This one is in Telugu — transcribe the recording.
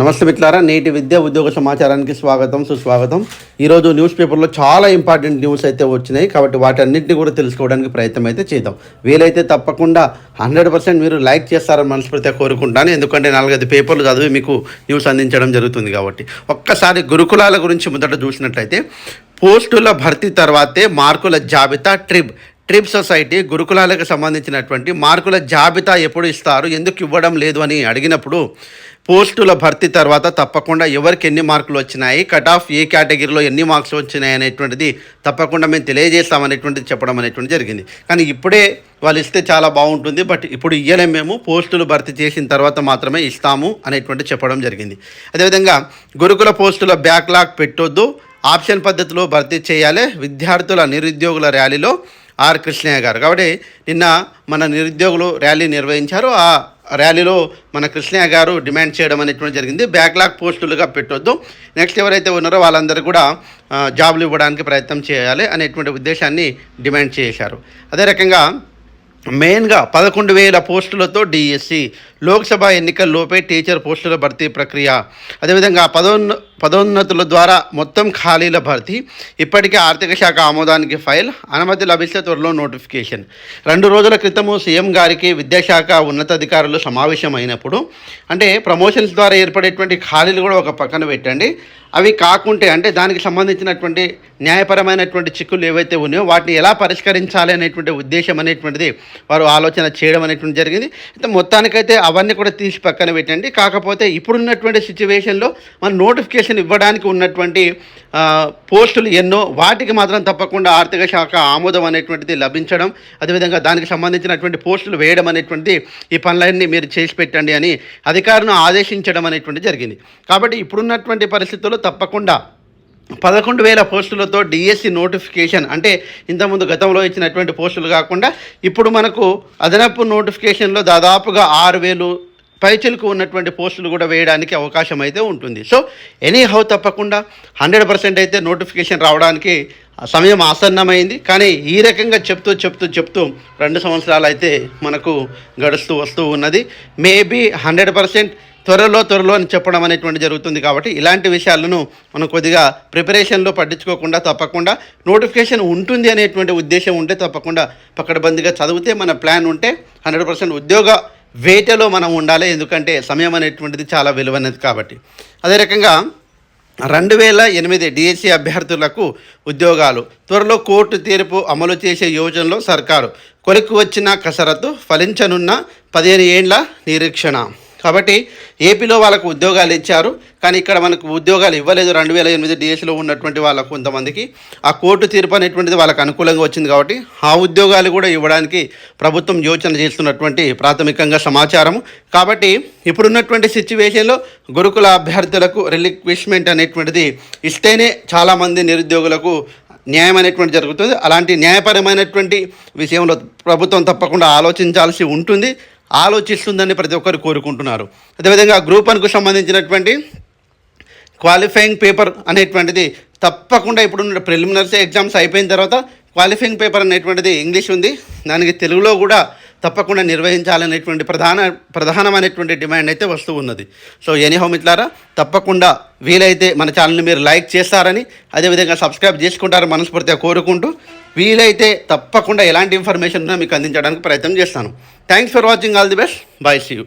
నమస్తే మిత్రులారా నేటి విద్యా ఉద్యోగ సమాచారానికి స్వాగతం సుస్వాగతం. ఈరోజు న్యూస్ పేపర్లో చాలా ఇంపార్టెంట్ న్యూస్ అయితే వచ్చినాయి. కాబట్టి వాటన్నింటినీ కూడా తెలుసుకోవడానికి ప్రయత్నం అయితే చేద్దాం. వీలైతే తప్పకుండా హండ్రెడ్ పర్సెంట్ మీరు లైక్ చేస్తారని మనస్ఫూర్తిగా కోరుకుంటాను ఎందుకంటే నాలుగైదు పేపర్లు చదివి మీకు న్యూస్ అందించడం జరుగుతుంది కాబట్టి. ఒక్కసారి గురుకులాల గురించి మొదట చూసినట్లయితే పోస్టుల భర్తీ తర్వాతే మార్కుల జాబితా ట్రిప్ ట్రిప్ సొసైటీ గురుకులాలకు సంబంధించినటువంటి మార్కుల జాబితా ఎప్పుడు ఇస్తారు ఎందుకు ఇవ్వడం లేదు అని అడిగినప్పుడు పోస్టుల భర్తీ తర్వాత తప్పకుండా ఎవరికి ఎన్ని మార్కులు వచ్చినాయి కట్ ఆఫ్ ఏ కేటగిరీలో ఎన్ని మార్క్స్ వచ్చినాయి అనేటువంటిది తప్పకుండా మేము తెలియజేస్తామనేటువంటిది చెప్పడం అనేటువంటి జరిగింది. కానీ ఇప్పుడే వాళ్ళు ఇస్తే చాలా బాగుంటుంది బట్ ఇప్పుడు ఇయ్యలే మేము పోస్టులు భర్తీ చేసిన తర్వాత మాత్రమే ఇస్తాము అనేటువంటి చెప్పడం జరిగింది. అదేవిధంగా గురుకుల పోస్టుల బ్యాక్లాగ్ పెట్టొద్దు ఆప్షన్ పద్ధతిలో భర్తీ చేయాలి విద్యార్థుల నిరుద్యోగుల ర్యాలీలో ఆర్ కృష్ణయ్య గారు. కాబట్టి నిన్న మన నిరుద్యోగులు ర్యాలీ నిర్వహించారు. ఆ ర్యాలీలో మన కృష్ణయ్య గారు డిమాండ్ చేయడం అనేటువంటి జరిగింది. బ్యాక్లాగ్ పోస్టులుగా పెట్టొద్దు. నెక్స్ట్ ఎవరైతే ఉన్నారో వాళ్ళందరూ కూడా జాబ్లు జాబులు ఇవ్వడానికి ప్రయత్నం చేయాలి అనేటువంటి ఉద్దేశాన్ని డిమాండ్ చేశారు. అదే రకంగా మెయిన్గా పదకొండు వేల పోస్టులతో డిఎస్సి లోక్సభ ఎన్నికల్లోపే టీచర్ పోస్టుల భర్తీ ప్రక్రియ. అదేవిధంగా పదోన్న పదోన్నతుల ద్వారా మొత్తం ఖాళీల భర్తీ. ఇప్పటికే ఆర్థిక శాఖ ఆమోదానికి ఫైల్. అనుమతి లభిస్తే త్వరలో నోటిఫికేషన్. రెండు రోజుల క్రితము సీఎం గారికి విద్యాశాఖ ఉన్నతాధికారులు సమావేశమైనప్పుడు అంటే ప్రమోషన్స్ ద్వారా ఏర్పడేటువంటి ఖాళీలు కూడా ఒక పక్కన పెట్టండి. అవి కాకుంటే అంటే దానికి సంబంధించినటువంటి న్యాయపరమైనటువంటి చిక్కులు ఏవైతే ఉన్నాయో వాటిని ఎలా పరిష్కరించాలి అనేటువంటి ఉద్దేశం అనేటువంటిది వారు ఆలోచన చేయడం అనేటువంటి జరిగింది. అయితే మొత్తానికైతే అవన్నీ కూడా తీసి పక్కన పెట్టండి. కాకపోతే ఇప్పుడున్నటువంటి సిచ్యువేషన్లో మన నోటిఫికేషన్ ఇవ్వడానికి ఉన్నటువంటి పోస్టులు ఎన్నో వాటికి మాత్రం తప్పకుండా ఆర్థిక శాఖ ఆమోదం అనేటువంటిది లభించడం అదేవిధంగా దానికి సంబంధించినటువంటి పోస్టులు వేయడం అనేటువంటిది ఈ పనులన్నీ మీరు చేసి పెట్టండి అని అధికారులను ఆదేశించడం అనేటువంటి జరిగింది. కాబట్టి ఇప్పుడున్నటువంటి పరిస్థితుల్లో తప్పకుండా పదకొండు వేల పోస్టులతో డిఎస్సి నోటిఫికేషన్ అంటే ఇంతకుముందు గతంలో ఇచ్చినటువంటి పోస్టులు కాకుండా ఇప్పుడు మనకు అదనపు నోటిఫికేషన్లో దాదాపుగా ఆరు వేలు పైచిలకు ఉన్నటువంటి పోస్టులు కూడా వేయడానికి అవకాశం అయితే ఉంటుంది. సో ఎనీ హౌ తప్పకుండా హండ్రెడ్ పర్సెంట్ అయితే నోటిఫికేషన్ రావడానికి సమయం ఆసన్నమైంది. కానీ ఈ రకంగా చెప్తూ చెప్తూ చెప్తూ రెండు సంవత్సరాలు అయితే మనకు గడుస్తూ వస్తూ ఉన్నది. మేబీ హండ్రెడ్ పర్సెంట్ త్వరలో త్వరలో అని చెప్పడం అనేటువంటి జరుగుతుంది కాబట్టి ఇలాంటి విషయాలను మనం కొద్దిగా ప్రిపరేషన్లో పట్టించుకోకుండా తప్పకుండా నోటిఫికేషన్ ఉంటుంది అనేటువంటి ఉద్దేశం ఉంటే తప్పకుండా పక్కడబందిగా చదివితే మన ప్లాన్ ఉంటే హండ్రెడ్ పర్సెంట్ ఉద్యోగ వేటలో మనం ఉండాలి ఎందుకంటే సమయం అనేటువంటిది చాలా విలువైనది కాబట్టి. అదే రకంగా రెండు వేల ఎనిమిది డిఎస్సి అభ్యర్థులకు ఉద్యోగాలు. త్వరలో కోర్టు తీర్పు అమలు చేసే యోజనలో సర్కారు. కొలిక్కు వచ్చిన కసరత్తు ఫలించనున్న పదిహేను ఏండ్ల నిరీక్షణ. కాబట్టి ఏపీలో వాళ్ళకు ఉద్యోగాలు ఇచ్చారు. కానీ ఇక్కడ మనకు ఉద్యోగాలు ఇవ్వలేదు. రెండు వేల ఎనిమిది డిఎస్లో ఉన్నటువంటి వాళ్ళకు కొంతమందికి. ఆ కోర్టు తీర్పు అనేటువంటిది వాళ్ళకు అనుకూలంగా వచ్చింది కాబట్టి ఆ ఉద్యోగాలు కూడా ఇవ్వడానికి ప్రభుత్వం యోచన చేస్తున్నటువంటి ప్రాథమికంగా సమాచారం కాబట్టి ఇప్పుడున్నటువంటి సిచ్యువేషన్లో గురుకుల అభ్యర్థులకు రిలిక్విష్మెంట్ అనేటువంటిది ఇస్తేనే చాలామంది నిరుద్యోగులకు న్యాయం అనేటువంటి జరుగుతుంది. అలాంటి న్యాయపరమైనటువంటి విషయంలో ప్రభుత్వం తప్పకుండా ఆలోచించాల్సి ఉంటుంది. ఆలోచిస్తుందని ప్రతి ఒక్కరు కోరుకుంటున్నారు. అదేవిధంగా గ్రూప్ వన్కు సంబంధించినటువంటి క్వాలిఫైయింగ్ పేపర్ అనేటువంటిది తప్పకుండా ఇప్పుడు ప్రిలిమినరీ ఎగ్జామ్స్ అయిపోయిన తర్వాత క్వాలిఫైయింగ్ పేపర్ అనేటువంటిది ఇంగ్లీష్ ఉంది. దానికి తెలుగులో కూడా తప్పకుండా నిర్వహించాలనేటువంటి ప్రధాన ప్రధానమైనటువంటి డిమాండ్ అయితే వస్తూ ఉన్నది. సో ఎనీహో మిట్లారా తప్పకుండా వీలైతే మన ఛానల్ని మీరు లైక్ చేస్తారని అదేవిధంగా సబ్స్క్రైబ్ చేసుకుంటారని మనస్ఫూర్తిగా కోరుకుంటూ వీలైతే తప్పకుండా ఎలాంటి ఇన్ఫర్మేషన్ ఉన్నా మీకు అందించడానికి ప్రయత్నం చేస్తాను. Thanks for watching all the best bye see you